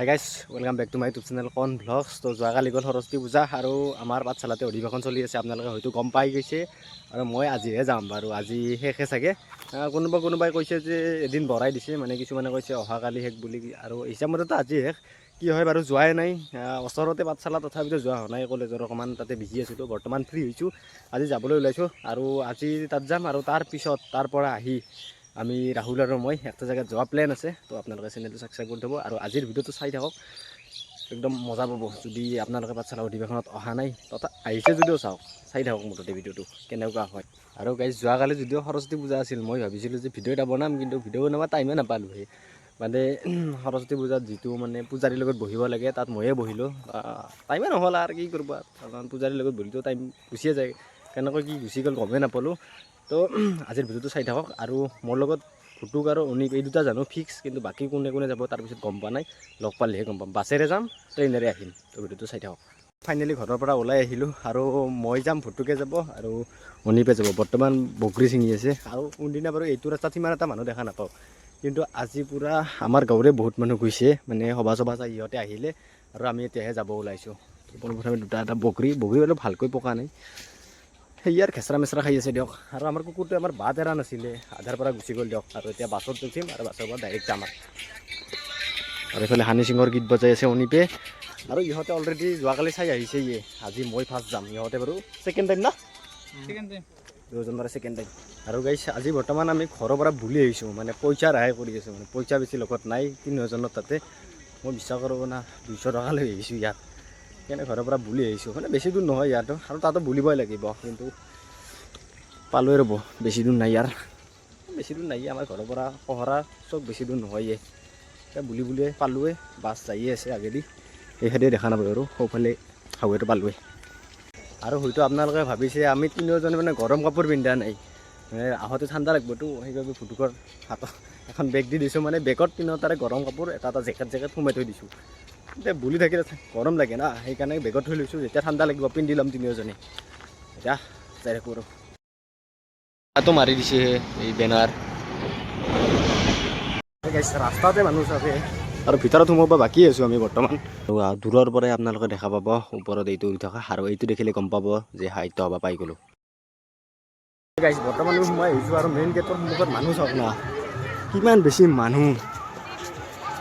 Hi guys welcome back to my YouTube channel কন vlogs তো যোৱাকালি গ'ল সৰস্বতী পূজা আৰু আমাৰ পাঠশালাতে অধিৱেশন চলি আছে। আপোনালোকে হয়তো গম পাই গৈছে। আৰু মই আজিহে যাম বাৰু। আজি শেষে চাগে। কোনোবা কোনোবাই কৈছে যে এদিন বঢ়াই দিছে। মানে কিছুমানে কৈছে অহাকালি শেষ বুলি। আৰু হিচাপমতেতো আজি শেষ। কি হয় বাৰু, যোৱাই নাই। ওচৰতে পাঠশালা তথাপিতো যোৱা হোৱা নাই। কলেজৰ অকণমান তাতে বিজি আছিলোঁ। বৰ্তমান ফ্ৰী হৈছোঁ। আজি যাবলৈ ওলাইছোঁ। আৰু আজি তাত যাম আৰু তাৰ পিছত, তাৰ পৰা আহি আমি ৰাহুল আৰু মই একটা জেগাত যোৱা প্লেন আছে, তো আপোনালোকে চেনেলটো ছাবস্ক্ৰাইব কৰি থ'ব আৰু আজিৰ ভিডিঅ'টো চাই থাকক। একদম মজা পাব, যদি আপোনালোকে পাঠশালা অধিৱেশনত অহা নাই তথা আহিছে যদিও চাওক, চাই থাকক মুঠতে ভিডিঅ'টো, কেনেকুৱা হয়। আৰু গাইজ যোৱাকালি যদিও সৰস্বতী পূজা আছিল, মই ভাবিছিলোঁ যে ভিডিঅ' এটা বনাম, কিন্তু ভিডিঅ' বনাব টাইমে নাপালোঁ সেই মানে সৰস্বতী পূজাত যিটো মানে পূজাৰীৰ লগত বহিব লাগে, তাত ময়ে বহিলোঁ। টাইমে নহ'ল আৰু কি কৰিব কাৰণ পূজাৰীৰ লগত বহিলেও টাইম গুচিয়ে যায়। কেনেকৈ কি গুচি গ'ল গমেই নাপালোঁ। তো আজিৰ ভিডিঅ'টো চাই থাকক আৰু মোৰ লগত ফুটুক আৰু অনিক, এই দুটা জানো ফিক্স কিন্তু বাকী কোনে কোনে যাব তাৰপিছত গম পোৱা নাই। লগ পালেহে গম পাম। বাছেৰে যাম ট্ৰেইনেৰে আহিম। তো ভিডিঅ'টো চাই থাকক। ফাইনেলি ঘৰৰ পৰা ওলাই আহিলোঁ আৰু মই যাম ফুটুকে যাব আৰু অনিপে যাব। বৰ্তমান বগৰী ছিঙি আছে। আৰু কোনদিনা বাৰু এইটো ৰাস্তাত সিমান এটা মানুহ দেখা নাপাওঁ। কিন্তু আজি পূৰা আমাৰ গাঁৱৰে বহুত মানুহ গৈছে। মানে সভা চভা চাই ইহঁতে আহিলে আৰু আমি এতিয়াহে যাব ওলাইছোঁ। পোনপ্ৰথমে দুটা এটা বগৰী। বগৰী অলপ ভালকৈ পকা নাই। সেয়াৰ খেচৰা মেচৰা খাই আছে দিয়ক আৰু আমাৰ কুকুৰটোৱে আমাৰ বাট এৰা নাছিলে আধাৰ পৰা গুচি গ'ল দিয়ক আৰু এতিয়া বাছত উঠিম আৰু বাছৰ পৰা ডাইৰেক্ট যাম আৰু এইফালে হানি সিঙৰ গীত বজাই আছে অনিপে আৰু ইহঁতে অলৰেডি যোৱাকালি চাই আহিছে ইয়ে আজি মই ফাৰ্ষ্ট যাম ইহঁতে বাৰু ছেকেণ্ড টাইম না দুজন বাৰু ছেকেণ্ড টাইম আৰু গাইছ আজি বৰ্তমান আমি ঘৰৰ পৰা বুলি আহিছোঁ মানে পইচা ৰেহাই কৰি আছোঁ মানে পইচা বেছি লগত নাই তিনি তাতে মই বিশ্বাস কৰিব না দুইশ টকা লৈ আহিছোঁ ইয়াত সেইকাৰণে ঘৰৰ পৰা বুলি আহিছোঁ। মানে বেছি দূৰ নহয় ইয়াতো, আৰু তাতো বুলিবই লাগিব, কিন্তু পালোৱে ৰ'ব, বেছি দূৰ নাই ইয়াৰ। বেছি দূৰ নাই, আমাৰ ঘৰৰ পৰা পহৰা চব বেছি দূৰ নহয়ে এতিয়া বুলি বুলিয়ে পালোৱে বাছ যায়ে আছে আগেদি। সেইফালে দেখা নাপায় আৰু, সৌফালে হাৱেটো পালোৱে আৰু হয়তো আপোনালোকে ভাবিছে, আমি তিনিওজনে মানে গৰম কাপোৰ পিন্ধা নাই। মানে আহোঁতে ঠাণ্ডা লাগিবতো, সেইবাবে ফুটুকৰ হাতত এখন বেগ দি দিছোঁ। মানে বেগত তিনিওটাৰে গৰম কাপোৰ, এটা এটা জেকেট জেকেট সোমাই থৈ দিছোঁ। এতিয়া বুলি থাকিলে গৰম লাগে না সেইকাৰণে বেগত থৈ লৈছোঁ যেতিয়া ঠাণ্ডা লাগিব পিন্ধি ল'ম তিনিওজনে। এতিয়া যাই থাকোঁ আৰু। তাতো মাৰি দিছে এই বেনাৰ। ৰাস্তাতে মানুহ চাবে আৰু ভিতৰত সোমাব বাকী আছোঁ আমি বৰ্তমান। দূৰৰ পৰাই আপোনালোকে দেখা পাব ওপৰত এইটো উৰি থকা আৰু এইটো দেখিলে গম পাব যে সাহিত্য সভা পাই গ'লোঁ। বৰ্তমান সোমাই আহিছোঁ আৰু মেইন গেটৰ সন্মুখত মানুহ চাওক না কিমান বেছি মানুহ।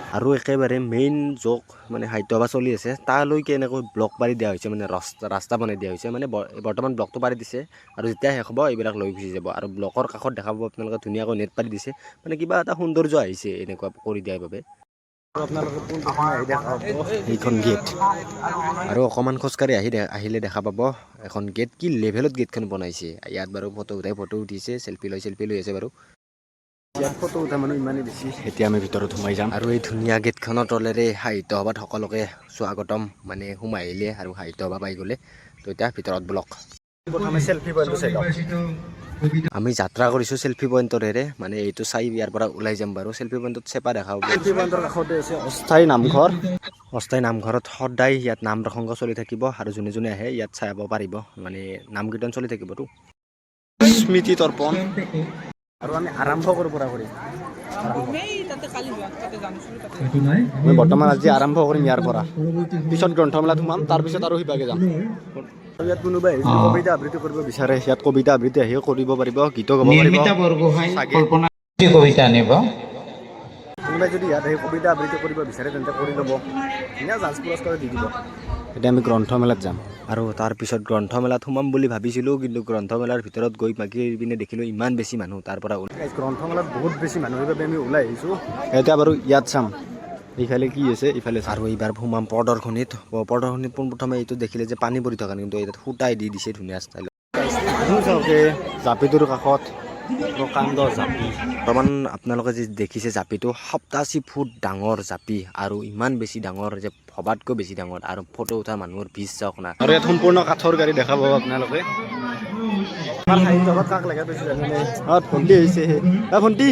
আৰু একেবাৰে মেইন য'ক মানে সাহিত্য সভা চলি আছে। তালৈকে এনেকৈ ব্লক পাৰি দিয়া হৈছে মানে ৰাস্তা ৰাস্তা বনাই দিয়া হৈছে মানে বৰ- বৰ্তমান ব্লকটো পাৰি দিছে আৰু যেতিয়া শেষ হ'ব এইবিলাক লৈ গুচি যাব। আৰু ব্লকৰ কাষত দেখা পাব আপোনালোকে ধুনীয়াকৈ নেট পাৰি দিছে। মানে কিবা এটা সৌন্দৰ্য আহিছে এনেকুৱা কৰি দিয়াৰ বাবে। এইখন গেট আৰু অকণমান খোজকাঢ়ি আহি আহিলে দেখা পাব এখন গেট কি লেভেলত গেটখন বনাইছে? ইয়াত বাৰু ফটো উঠাই ফটো উঠিছে চেল্ফি লৈ চেল্ফি লৈ আছে বাৰু। ইয়াত ফটো উঠা মানুহ ইমানেই বেছি। এতিয়া আমি ভিতৰত সোমাই যাম। আৰু এই ধুনীয়া গেটখনৰ তলেৰে সাহিত্য সভাত সকলোকে স্বাগতম। মানে সোমাই আহিলে আৰু সাহিত্য সভা পাই গ'লে। তো এতিয়া ভিতৰত ব্লক প্ৰথমে চেল্ফি পইণ্টটো চাই লওক আমি যাত্ৰা কৰিছোঁ চেল্ফি পইণ্টৰেৰে মানে এইটো চাই ইয়াৰ পৰা ওলাই যাম বাৰু। চেল্ফি পইণ্টত চেপা দেখা পাব চেল্ফি পইণ্টৰ কাষতে আছে অস্থায়ী নামঘৰ। অস্থায়ী নামঘৰত সদায় ইয়াত নাম প্ৰসংগ চলি থাকিব আৰু যোনে যোনে আহে ইয়াত চাব পাৰিব। মানে নাম কীৰ্তন চলি থাকিবতো। স্মৃতি তৰ্পণ। আৰু আমি আৰম্ভ কৰোঁ পৰা কৰিম মই বৰ্তমান আজি আৰম্ভ কৰিম ইয়াৰ পৰা। পিছত গ্ৰন্থমেলাত সোমাম তাৰপিছত আৰু সিপাকে যাম। ইয়াত কোনোবাই কবিতা আবৃত্তি কৰিব বিচাৰে ইয়াত কবিতা আবৃত্তি আহিও কৰিব পাৰিব গীতো গাব পাৰিব কবিতা আনিব? কোনোবাই যদি ইয়াত আহি কবিতা আবৃত্তি কৰিব বিচাৰে তেন্তে কৰি ল'ব। ধুনীয়া জাজ পুৰস্কাৰ দি দিব। এতিয়া আমি গ্ৰন্থমেলাত যাম। আৰু তাৰপিছত গ্ৰন্থমেলাত সোমাম বুলি ভাবিছিলোঁ কিন্তু গ্ৰন্থমেলাৰ ভিতৰত গৈ বাকী পিনে দেখিলোঁ ইমান বেছি মানুহ তাৰ পৰা ওলাই। গ্ৰন্থমেলাত বহুত বেছি মানুহ সেইবাবে আমি ওলাই আহিছোঁ। এতিয়া বাৰু ইয়াত চাম। ইফালে কি আছে ইফালে আৰু এইবাৰ সোমাম প্ৰদৰ্শনীত। প্ৰদৰ্শনীত পোনপ্ৰথমে এইটো দেখিলে যে পানী পৰি থকা কিন্তু ইয়াত সূতাই দি দিছে ধুনীয়া ষ্টাইলত জাপিটোৰ কাষত প্ৰকাণ্ড জাপি। বৰ্তমান আপোনালোকে যি দেখিছে জাপিটো সপ্তাশী ফুট ডাঙৰ জাপি আৰু ইমান বেছি ডাঙৰ যে ভবাতকৈ বেছি ডাঙৰ আৰু ফটো উঠা মানুহৰ ভিজ চাওক না। আৰু ইয়াত সম্পূৰ্ণ কাঠৰ গাড়ী দেখা পাব আপোনালোকে। ভন্টি কাক লাগে ভণ্টি আহিছে হে। ভণ্টি।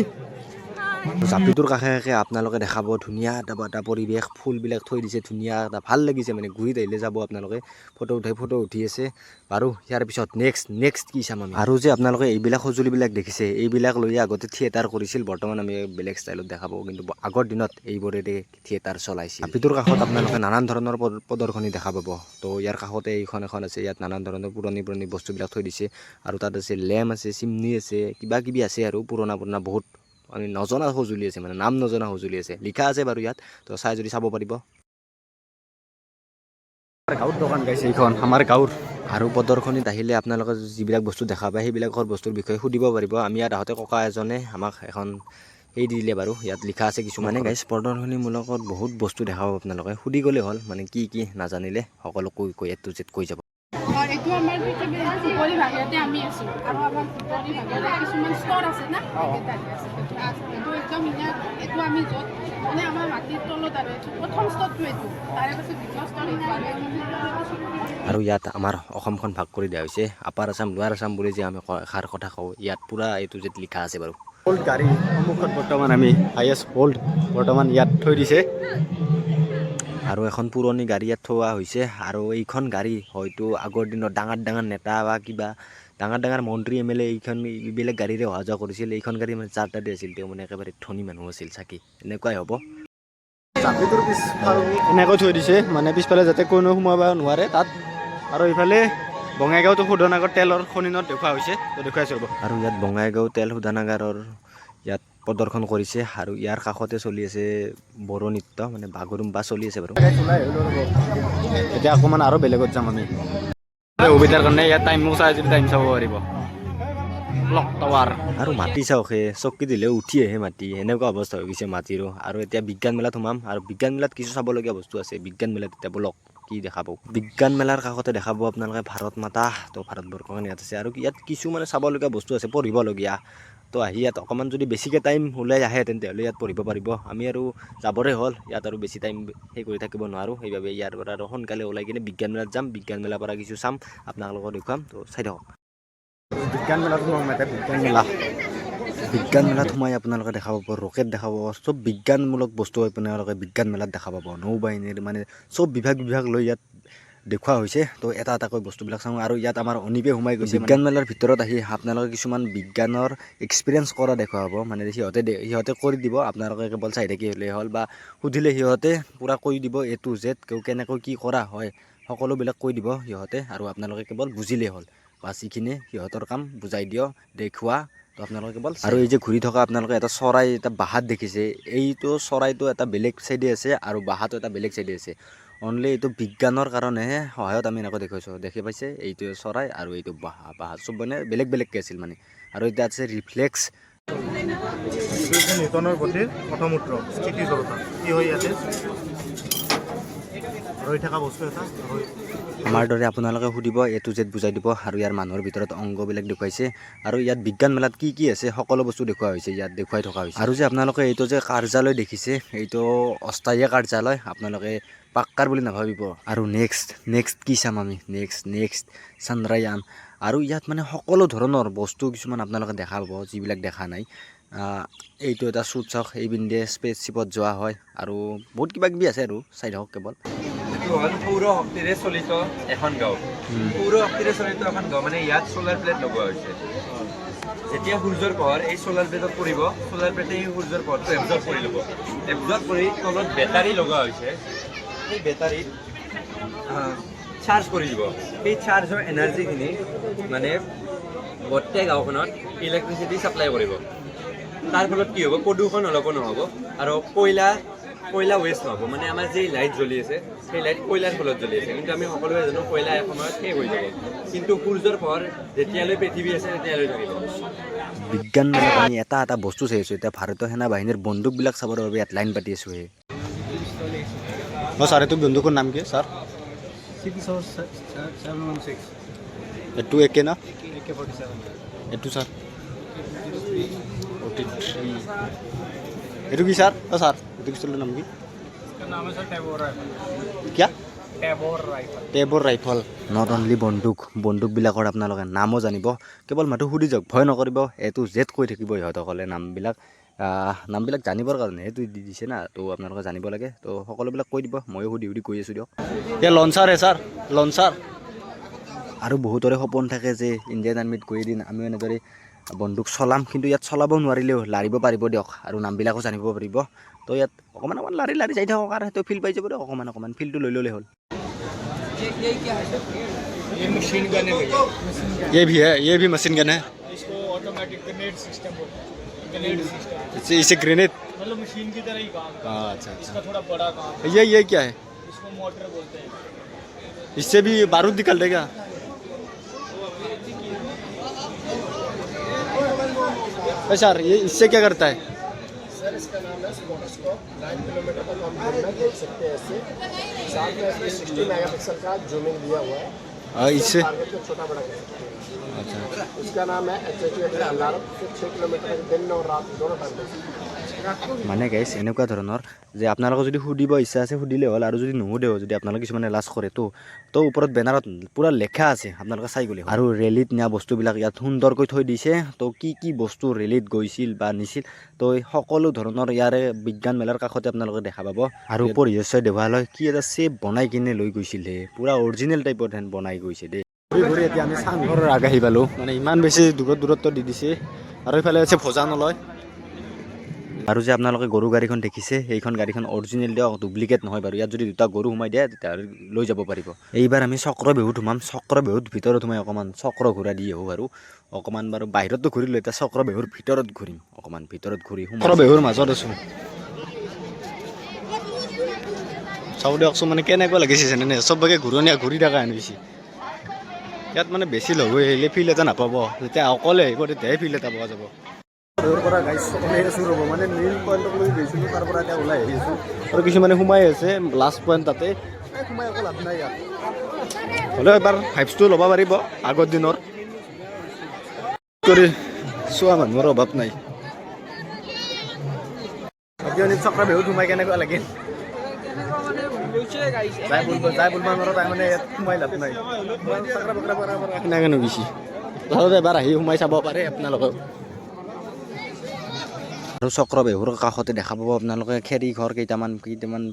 জাপিটোৰ কাষে কাষে আপোনালোকে দেখাব ধুনীয়া এটা এটা পৰিৱেশ ফুলবিলাক থৈ দিছে ধুনীয়া এটা ভাল লাগিছে মানে ঘূৰিত আহিলে যাব আপোনালোকে। ফটো উঠাই ফটো উঠি আছে। বাৰু ইয়াৰ পিছত নেক্সট নেক্সট কি চাম আমি? আৰু যে আপোনালোকে এইবিলাক সঁজুলিবিলাক দেখিছে এইবিলাক লৈ আগতে থিয়েটাৰ কৰিছিল বৰ্তমান আমি বেলেগ ষ্টাইলত দেখাব কিন্তু আগৰ দিনত এইবোৰেৰে থিয়েটাৰ চলাইছিল। জাপিটোৰ কাষত আপোনালোকে নানান ধৰণৰ প্ৰদৰ্শনী দেখা পাব। তো ইয়াৰ কাষতে এইখন এখন আছে ইয়াত নানান ধৰণৰ পুৰণি পুৰণি বস্তুবিলাক থৈ দিছে। আৰু তাত আছে লেম্প আছে চিমনি আছে কিবা কিবি আছে আৰু পুৰণা পুৰণা বহুত আমি নজনা সঁজুলি আছে মানে নাম নজনা সঁজুলি আছে। লিখা আছে বাৰু ইয়াত তো চাই যদি চাব পাৰিব। গাঁৱৰ দোকান গাইছে এইখন আমাৰ গাঁৱৰ। আৰু প্ৰদৰ্শনীত আহিলে আপোনালোকে যিবিলাক বস্তু দেখা পায় সেইবিলাকৰ বস্তুৰ বিষয়ে সুধিব পাৰিব। আমি ইয়াত আহোঁতে ককা এজনে আমাক এখন সেই দিলে বাৰু ইয়াত লিখা আছে কিছুমানে। গাইছ প্ৰদৰ্শনীমূলকত বহুত বস্তু দেখা পাব আপোনালোকে। সুধি গ'লে হ'ল মানে কি কি নাজানিলে সকলো কৈ কৈ এটো জেড কৈ যাব। হয়, এইটো আমাৰ দুপৰী ভাগতে আমি আছোঁ। আৰু আমাৰ দুপৰী ভাগতে কিছুমান ষ্টৰ আছে না এইটো একদম ধুনীয়া এইটো আমি য'ত মানে আমাৰ মাটিৰ তলত আৰু এইটো প্ৰথম ষ্টৰটো এইটো। তাৰে পাছত দ্বিতীয় ষ্টৰ আৰু ইয়াত আমাৰ অসমখন ভাগ কৰি দিয়া হৈছে। আপাৰ আছাম লোৱাৰ আছাম বুলি যে আমি এষাৰ কথা কওঁ ইয়াত পূৰা এইটো যে লিখা আছে বাৰু। অল্ড গাড়ী সন্মুখত বৰ্তমান আমি হাইয়েষ্ট অল্ড বৰ্তমান ইয়াত থৈ দিছে। আৰু এখন পুৰণি গাড়ী ইয়াত থোৱা হৈছে। আৰু এইখন গাড়ী হয়তো আগৰ দিনত ডাঙৰ ডাঙৰ নেতা বা কিবা ডাঙৰ ডাঙৰ মন্ত্ৰী এম এল এ এইখন এইবিলাক গাড়ীৰে অহা যোৱা কৰিছিল। এইখন গাড়ী মানে যাৰ তাতে আছিল। তেওঁ মানে একেবাৰে ধনী মানুহ আছিল চাকি। এনেকুৱাই হ'ব। এনেকৈ থৈ দিছে। মানে পিছফালে যাতে কোনো সোমাব নোৱাৰে তাত। আৰু ইফালে বঙাইগাঁওতো শোধনাগাৰ তেলৰ খনিনত দেখুওৱা হৈছে। দেখুৱাইছোঁ আৰু ইয়াত বঙাইগাঁও তেল শোধনাগাৰৰ প্ৰদৰ্শন কৰিছে আৰু ইয়াৰ কাষতে চলি আছে বড়ো নৃত্য মানে বাগৰুম্বা চলি আছে বাৰু। এতিয়া অকণমান আৰু বেলেগত যাম আমি। সুবিধাৰ কাৰণে ইয়াত টাইম চাই যদি টাইম চাব পাৰিব। আৰু মাটি চাওক হে চকী দিলেও উঠি আহে মাটি এনেকুৱা অৱস্থা হৈ গৈছে মাটিৰো। আৰু এতিয়া বিজ্ঞান মেলাত সোমাম আৰু বিজ্ঞান মেলাত কিছু চাবলগীয়া বস্তু আছে। বিজ্ঞান মেলাত এতিয়া বলক কি দেখা পাব? বিজ্ঞান মেলাৰ কাষতে দেখা পাব আপোনালোকে ভাৰত মাতা তো ভাৰতবৰ্ষখন ইয়াত আছে। আৰু ইয়াত কিছু মানে চাবলগীয়া বস্তু আছে পঢ়িবলগীয়া। তো আহি ইয়াত অকণমান যদি বেছিকৈ টাইম ওলাই আহে তেন্তে ইয়াত পঢ়িব পাৰিব। আমি আৰু যাবৰে হ'ল ইয়াত আৰু বেছি টাইম সেই কৰি থাকিব নোৱাৰোঁ। সেইবাবে ইয়াৰ পৰা আৰু সোনকালে ওলাই কিনে বিজ্ঞান মেলাত যাম। বিজ্ঞান মেলাৰ পৰা কিছু চাম আপোনালোকক দেখুৱাম। তো চাই থাকক। বিজ্ঞান মেলাত বিজ্ঞান মেলা বিজ্ঞান মেলাত সোমাই আপোনালোকে দেখা পাব ৰকেট দেখা পাব চব বিজ্ঞানমূলক বস্তু আপোনালোকে বিজ্ঞান মেলাত দেখা পাব। নৌ বাহিনীৰ মানে চব বিভাগ বিভাগ লৈ ইয়াত দেখুওৱা হৈছে। তো এটা এটাকৈ বস্তুবিলাক চাওঁ আৰু ইয়াত আমাৰ অনিপে সোমাই গৈছে বিজ্ঞান মেলাৰ ভিতৰত আহি আপোনালোকে কিছুমান বিজ্ঞানৰ এক্সপিৰিয়েঞ্চ কৰা দেখুওৱা হ'ব। মানে সিহঁতে সিহঁতে কৰি দিব। আপোনালোকে কেৱল চাই থাকি হ'লেই হ'ল বা সুধিলে সিহঁতে পূৰা কৈ দিব এ টু জেড কেনেকৈ কি কৰা হয়। সকলোবিলাক কৈ দিব সিহঁতে আৰু আপোনালোকে কেৱল বুজিলেই হ'ল। বাছ এইখিনিয়ে সিহঁতৰ কাম। বুজাই দিয়ক দেখুওৱা। তো আপোনালোকে কেৱল আৰু এই যে ঘূৰি থকা আপোনালোকে এটা চৰাই এটা বাহাত দেখিছে। এইটো চৰাইটো এটা বেলেগ চাইডে আছে আৰু বাহাটো এটা বেলেগ চাইডে আছে। অনলি এইটো বিজ্ঞানৰ কাৰণেহে সহায়ত আমি এনেকৈ দেখুৱাইছোঁ দেখি পাইছে? এইটো চৰাই আৰু এইটো বাহা বাহা। চব মানে বেলেগ বেলেগকৈ আছিল মানে। আৰু এতিয়া আছে ৰিফ্লেক্স নিউটনৰ গতিৰ প্ৰথম সূত্ৰ স্থিতি জড়তা। কি হয় ইয়াতে ৰৈ থকা বস্তু এটা আমাৰ দৰে আপোনালোকে সুধিব এ টু জেড বুজাই দিব আৰু ইয়াৰ মানুহৰ ভিতৰত অংগবিলাক দেখুৱাইছে। আৰু ইয়াত বিজ্ঞান মেলাত কি কি আছে সকলো বস্তু দেখুওৱা হৈছে ইয়াত দেখুৱাই থকা হৈছে। আৰু যে আপোনালোকে এইটো যে কাৰ্যালয় দেখিছে এইটো অস্থায়ী কাৰ্যালয়। আপোনালোকে পাক্কাৰ বুলি নাভাবিব। আৰু নেক্সট নেক্সট কি চাম আমি? Next next Chandrayaan. আৰু ইয়াত মানে সকলো ধৰণৰ বস্তু কিছুমান আপোনালোকে দেখা পাব যিবিলাক দেখা নাই। এইটো এটা শ্বুট চাওক এই পিন্ধে স্পেচশ্বিপত যোৱা হয়। আৰু বহুত কিবা কিবি আছে আৰু চাই থাকক কেৱল। এইটো হ'ল সৌৰ শক্তিৰে চলিত এখন গাঁও। সৌৰ শক্তিৰে চলিত এখন গাঁও মানে ইয়াত চ'লাৰ প্লেট লগোৱা হৈছে। যেতিয়া সূৰ্যৰ পোহৰ এই চ'লাৰ প্লেটত পৰিব চ'লাৰ প্লেটে সেই সূৰ্যৰ পোহৰটো এবজৰ্ব কৰি ল'ব। এবজৰ্ব কৰি তলত বেটাৰী লগোৱা হৈছে। সেই বেটাৰীত চাৰ্জ কৰি দিব। সেই চাৰ্জৰ এনাৰ্জিখিনি মানে গোটেই গাঁওখনত ইলেক্ট্ৰিচিটি ছাপ্লাই কৰিব। তাৰ ফলত কি হ'ব? প্ৰদূষণ অলপো নহ'ব আৰু কয়লা কয়লা ৱেষ্ট নহ'ব। মানে আমাৰ যি লাইট জ্বলি আছে, সেই লাইট কয়লাৰ ফলত জ্বলি আছে। কিন্তু আমি সকলোৱে জানো, কয়লা এসময়ত শেষ হৈ যাব কিন্তু সূৰ্যৰ পোহৰ যেতিয়ালৈ পৃথিৱী আছে, তেতিয়ালৈ থাকিব। বিজ্ঞান মেলাত আমি এটা এটা বস্তু চাই আছোঁ। এতিয়া ভাৰতীয় সেনা বাহিনীৰ বন্দুকবিলাক চাবৰ বাবে ইয়াত লাইন পাতি আছোঁ অঁ ছাৰ এইটো বন্দুকৰ নাম কি ছাৰ এইটো একে না ছাৰ ফৰ্টি থ্ৰী এইটো কি ছাৰ অঁ ছাৰ এইটো পিষ্টলৰ নাম কি কিয়া টেবৰ ৰাইফল নট অনলি বন্দুক বন্দুকবিলাকৰ আপোনালোকে নামো জানিব। কেৱল মাথো সুধি যাওক ভয় নকৰিব। এইটো জেড কৈ থাকিব সিহঁতসকলে নামবিলাক। নামবিলাক জানিবৰ কাৰণে সেইটো দি দিছে না তো আপোনালোকে জানিব লাগে তো সকলোবিলাক কৈ দিব ময়ো সুধি সুধি কৈ আছোঁ দিয়ক এ লঞ্চাৰ হে ছাৰ লঞ্চাৰ আৰু বহুতৰে সপোন থাকে যে ইণ্ডিয়ান আৰ্মিত গৈ এদিন আমিও এনেদৰে বন্দুক চলাম কিন্তু ইয়াত চলাব নোৱাৰিলেও লাৰিব পাৰিব দিয়ক আৰু নামবিলাকো জানিব পাৰিব তো ইয়াত অকণমান অকণমান লাৰি লাৰি যাই থাকক আৰু সেইটো ফিল পাই যাব দিয়ক অকণমান অকণমান ফিলটো লৈ ল'লে হ'ল ये भी है ये भी मशीन गन है इसको ऑटोमेटिक ग्रेनेड सिस्टम बोलते हैं इसे इसे ग्रेनेड मतलब मशीन की तरह ही काम है। अच्छा अच्छा। इसका थोड़ा बड़ा काम है। ये ये क्या है? इसको मोटर बोलते हैं। इससे भी बारूद निकल देगा सर ये इससे क्या करता है? सर इसका नाम है नाइन किलोमीटर तक हम दूर देख सकते हैं इससे साथ में इसमें सिक्सटी मेगापिक्सल का जूमिंग दिया हुआ हाँ, इससे टारगेट को छोटा बड़ा कर सकते हैं अच्छा इसका नाम है एच एच अलार्म फिर छः किलोमीटर तक दिन और रात दोनों टाइम देख सकते हैं মানে গাইছ এনেকুৱা ধৰণৰ যে আপোনালোকে যদি সুধিব ইচ্ছা আছে সুধিলে হ'ল আৰু যদি নুসুধেও যদি আপোনালোকে কিছুমানে লাজ কৰে তো তো ওপৰত বেনাৰত পূৰা লেখা আছে আপোনালোকে চাই গ'লে। আৰু ৰেলীত নিয়া বস্তুবিলাক ইয়াত সুন্দৰকৈ থৈ দিছে তো কি কি বস্তু ৰেলীত গৈছিল বা নিছিল তো এই সকলো ধৰণৰ ইয়াৰে বিজ্ঞান মেলাৰ কাষতে আপোনালোকে দেখা পাব। আৰু পৰিহস্য দেৱালয় কি এটা চেপ বনাই কিনে লৈ গৈছিলে পূৰা অৰিজিনেল টাইপত হেন বনাই গৈছে দেই। ঘূৰি ঘূৰি এতিয়া আমি চাংঘৰৰ আগ আহি পালোঁ। মানে ইমান বেছি দূৰত দূৰত্ব দি দিছে। আৰু এইফালে আছে ভোজানলয় আৰু যে আপোনালোকে গৰু গাড়ীখন দেখিছে সেইখন গাড়ীখন অৰিজিনেল দিয়ক ডুপ্লিকেট নহয় বাৰু। ইয়াত যদি দুটা গৰু সোমাই দিয়ে তেতিয়াহ'লে লৈ যাব পাৰিব। এইবাৰ আমি চক্ৰ বিহুত সোমাম। চক্ৰ বিহুত ভিতৰত সোমাই অকণমান চক্ৰ ঘূৰা দি আহোঁ আৰু। অকণমান বাৰু বাহিৰতো ঘূৰিলোঁ এতিয়া চক্ৰ বিহুৰ ভিতৰত ঘূৰিম। অকণমান ভিতৰত ঘূৰি চক্ৰ বিহুৰ মাজত আছোঁ। চাব দিয়কচোন মানে কেনেকুৱা লাগিছে জানেনে? চবকে ঘূৰণীয়া ঘূৰি থকা হৈছে। ইয়াত মানে বেছি লগ হৈ আহিলে ফিল এটা নাপাব। যেতিয়া অকলে আহিব তেতিয়াহে ফিল এটা পোৱা যাব। দূৰৰ পৰা গাইছ আছোঁ ৰ'ব। মানে মেইন পইণ্টক লৈ গৈছিলোঁ, তাৰ পৰা এতিয়া ওলাই আহি আছোঁ। আৰু কিছুমানে সোমাই আছে লাষ্ট পইণ্ট তাতে। সোমাই একো লাভ নাই ইয়াত। হ'লেও এবাৰ ভাইবছটো ল'ব পাৰিব, আগৰ দিনৰ। কৰি চোৱা মানুহৰ অভাৱ নাই। চক্ৰ বিহুত সোমাই কেনেকুৱা লাগিল? যাই বুলব মানে সোমাই লাভ নাই। চাকৰা বাকৰা পৰা পৰা সেনেকৈ এবাৰ আহি সোমাই চাব পাৰে আপোনালোকেও আৰু চক্ৰ বিহুৰ কাষতে দেখা পাব আপোনালোকে খেৰী ঘৰ কেইটামান কেইটামান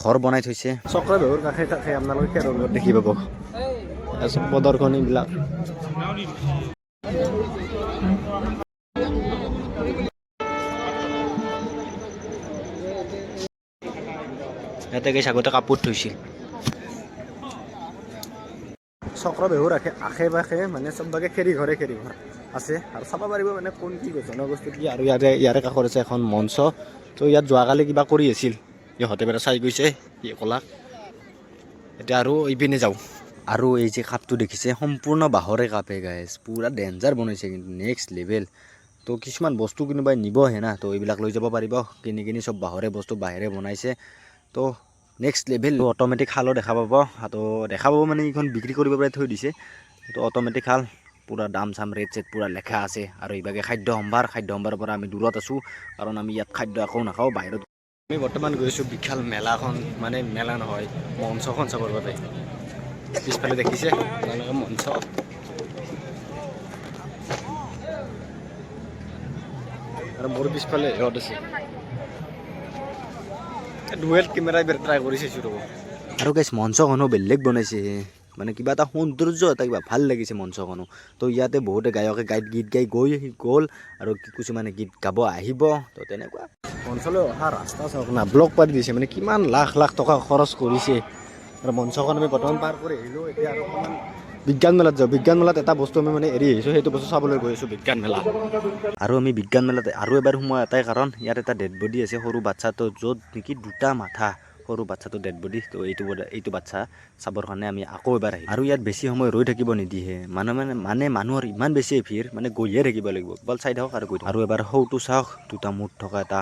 ঘৰ বনাই থৈছে। চক্ৰ বিহুৰ কাষে কাষে আপোনালোকে খেৰৰ ঘৰ দেখি পাব। তাৰপিছত প্ৰদৰ্শনীবিলাক ইয়াতে গৈছে আগতে কাপোৰ থৈছিল। চক্ৰ বিহুৰ আশে আশে পাশে মানে চবভাগে খেৰী ঘৰে খেৰী ঘৰ। আছে। আৰু চাব পাৰিব মানে কোন কি জনগোষ্ঠী কি আৰু ইয়াৰে ইয়াৰে কাষত আছে এখন মঞ্চ। তো ইয়াত যোৱাকালি কিবা কৰি আছিল। ইহঁতে বেৰা চাই গৈছে কি ক'লা এতিয়া আৰু ইপিনে যাওঁ। আৰু এই যে কাপটো দেখিছে, সম্পূৰ্ণ বাঁহৰে কাপে গাইজ পূৰা ডেঞ্জাৰ বনাইছে কিন্তু নেক্সট লেভেল তো কিছুমান বস্তু কোনোবাই নিব আহে না। তো এইবিলাক লৈ যাব পাৰিব। কিনি কিনি চব বাঁহৰে বস্তু বাহিৰে বনাইছে। তো নেক্সট লেভেল অট'মেটিক খালো দেখা পাব। তো দেখা পাব মানে এইখন বিক্ৰী কৰিব পৰা থৈ দিছে। তো অট'মেটিক খাল পূৰা দাম চাম ৰেট চেট পূৰা লেখা আছে। আৰু ইভাগে খাদ্য সম্ভাৰ, খাদ্য সম্ভাৰৰ পৰা আমি দূৰত আছোঁ, কাৰণ আমি ইয়াত খাদ্য একো নাখাওঁ, বাহিৰত আমি বৰ্তমান গৈছোঁ বিশাল মেলাখন মানে মেলা নহয়, মঞ্চখন চাবৰ বাবে। পিছফালে দেখিছে, আপোনালোকে মঞ্চ। আৰু মোৰ পিছফালে ইহঁত আছে। ডুৱেল কেমেৰাই ট্ৰাই কৰি চাইছোঁ ৰ'ব আৰু গাইছ মঞ্চখনো বেলেগ বনাইছে। মানে কিবা এটা সৌন্দৰ্য এটা কিবা ভাল লাগিছে মঞ্চখনো তো ইয়াতে বহুতে গায়কে গাইত গীত গাই গৈ গ'ল আৰু কিছুমানে গীত গাব আহিব। তো তেনেকুৱা। মঞ্চলৈ অহা ৰাস্তা চাওক না ব্লক পাতি দিছে। মানে কিমান লাখ লাখ টকা খৰচ কৰিছে। আৰু মঞ্চখন আমি বৰ্তমান পাৰ কৰি আহিলোঁ। এতিয়া আৰু অকণমান বিজ্ঞান মেলাত যাওঁ। বিজ্ঞান মেলাত এটা বস্তু আমি মানে এৰি আহিছোঁ। সেইটো বস্তু চাবলৈ গৈ আছোঁ বিজ্ঞান মেলা। আৰু আমি বিজ্ঞান মেলাত আৰু এবাৰ সোমোৱা এটাই কাৰণ ইয়াত এটা ডেড বডি আছে সৰু বাচ্ছাটো য'ত নেকি দুটা মাথা। সৰু বাচ্ছাটো ডেড বডি তো এইটো এইটো বাচ্ছা চাবৰ কাৰণে আমি আকৌ এবাৰ আহিম। আৰু ইয়াত বেছি সময় ৰৈ থাকিব নিদিয়ে। মানে মানে মানে মানুহৰ ইমান বেছি ভিৰ মানে গৈয়ে থাকিব লাগিব। বল চাই থাকক আৰু গৈ। আৰু এবাৰ সৌটো চাওক দুটা মুঠ থকা এটা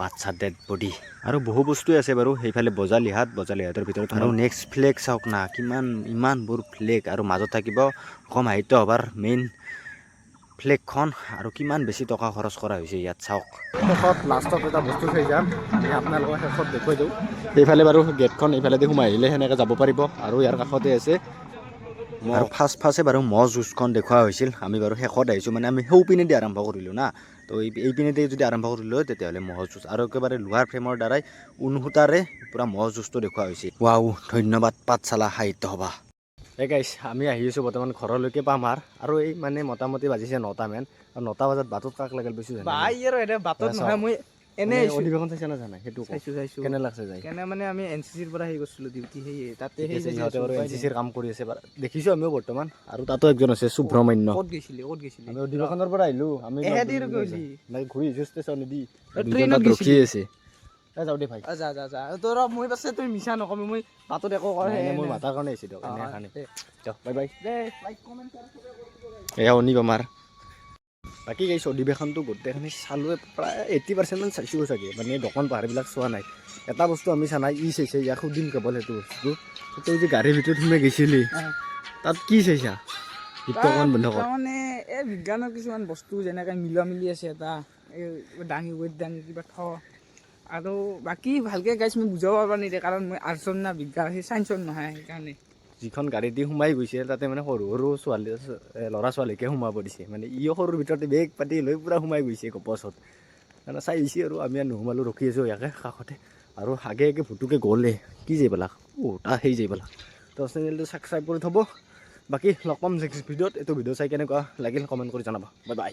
বাচ্ছা ডেড বডি আৰু বহু বস্তুৱে আছে বাৰু, সেইফালে বজালিহাট বজালিহাটৰ ভিতৰত। আৰু নেক্সট ফ্লেগ চাওক না, কিমান, ইমানবোৰ ফ্লেগ আৰু মাজত থাকিব অসম সাহিত্য সভাৰ মেইন ফ্লেগখন আৰু কিমান বেছি টকা খৰচ কৰা হৈছে ইয়াত চাওক। শেষত লাষ্টত এটা বস্তু থৈ যাম আমি আপোনালোকক শেষত দেখুৱাই দিওঁ। এইফালে বাৰু গেটখন এইফালেদি সোমাই আহিলে সেনেকৈ যাব পাৰিব আৰু ইয়াৰ কাষতে আছে আৰু ফাৰ্ষ্ট ফাৰ্ষ্টে বাৰু মহ যুঁজখন দেখুওৱা হৈছিল। আমি বাৰু শেষত আহিছোঁ মানে আমি সৌ পিনেদি আৰম্ভ কৰিলোঁ না। তো এই এই পিনেদি যদি আৰম্ভ কৰিলোঁ হয়, তেতিয়াহ'লে মহ যুঁজ আৰু একেবাৰে লোহাৰ ফ্ৰেমৰ দ্বাৰাই ঊনসূতাৰে পূৰা মহ যুঁজটো দেখুওৱা হৈছিল। ৱাও ধন্যবাদ পাঠশালা সাহিত্য সভা। গাইছ আমি আহি আছোঁ বৰ্তমান ঘৰলৈকে পাম আৰ আৰু এই মানে মোটামুটি বাজিছে নটামান আৰু নটা বজাত বাটত কাক লাগিল পাইছোঁ নহয় মই এনে মানে অধিৱেশন চাইছা না জানা? সেইটো। চাইছোঁ চাইছোঁ। কেনে লাগছে যাই কেনে মানে আমি এন চি চিৰ পৰা হেৰি কৰিছিলোঁ ডিউটি সেই তাতে সেই সিহঁতে বাৰু এন চি। চিৰ কাম কৰি আছে দেখিছোঁ আমিও বৰ্তমান। আৰু তাতো একজন আছে সুব্ৰমণ্য। ক'ত গৈছিলি ক'ত গৈছিলি? আমি অধিৱেশনৰ পৰা আহিলোঁ। আমি ঘূৰি আহিছোঁ ষ্টেচনেদি ট্ৰেইনত ৰখি? আছে। যাওঁ দে ভাই। যা যা যা। তোৰ মই পাছে তুমি মিছা নকবি মই বাটত একো কৰা নাই, মই। মাতাৰ কাৰণে আহিছোঁ দিয়ক এনে কাৰণে। Bye bye. এয়া অনিব আমাৰ বাকী গাইছ অধিৱেশনটো গোটেইখিনি চালোৱে প্ৰায় এইটি পাৰ্চেণ্টমান চাইছোঁ চাগে মানে দোকান পাহাৰবিলাক চোৱা নাই। এটা বস্তু আমি চা নাই ই চাইছে ইয়াক সুধিম কেৱল সেইটো বস্তু তই যে গাড়ীৰ ভিতৰত সোমাই গৈছিলি। তাত কি চাইছা? অকণমান বন্ধ কৰ তাৰমানে এই বিজ্ঞানৰ কিছুমান বস্তু যেনেকৈ মিলা মিলি আছে এটা এই দাঙি ৱেইট দাঙি কিবা থ। আৰু বাকী ভালকৈ গাইছ মই বুজাব পাৰিবা নিদিয়ে, কাৰণ মই আৰ্টছৰ না বিজ্ঞান, সেই চাইন্সৰ নহয়, সেইকাৰণে। যিখন গাড়ী দি সোমাই গৈছে, তাতে মানে সৰু সৰু ছোৱালী, ল'ৰা ছোৱালীকে সোমাব দিছে। মানে ইও সৰুৰ ভিতৰতে বেগ পাতি লৈ পূৰা সোমাই গৈছে গপছত মানে চাই আহিছে আৰু, আমি আৰু নোসোমালোঁ, ৰখি আছোঁ ইয়াকে, কাষতে। আৰু আগে আগে ভুটুকে গ'লে, কি যাই অ' তাৰ সেই যাই পেলাক তো চেনেলটো ছাবস্ক্ৰাইব কৰি থ'ব। বাকী লগ পাম নেক্সট ভিডিঅ'ত এইটো ভিডিঅ' চাই কেনেকুৱা লাগিল কমেণ্ট কৰি জনাব। Bye bye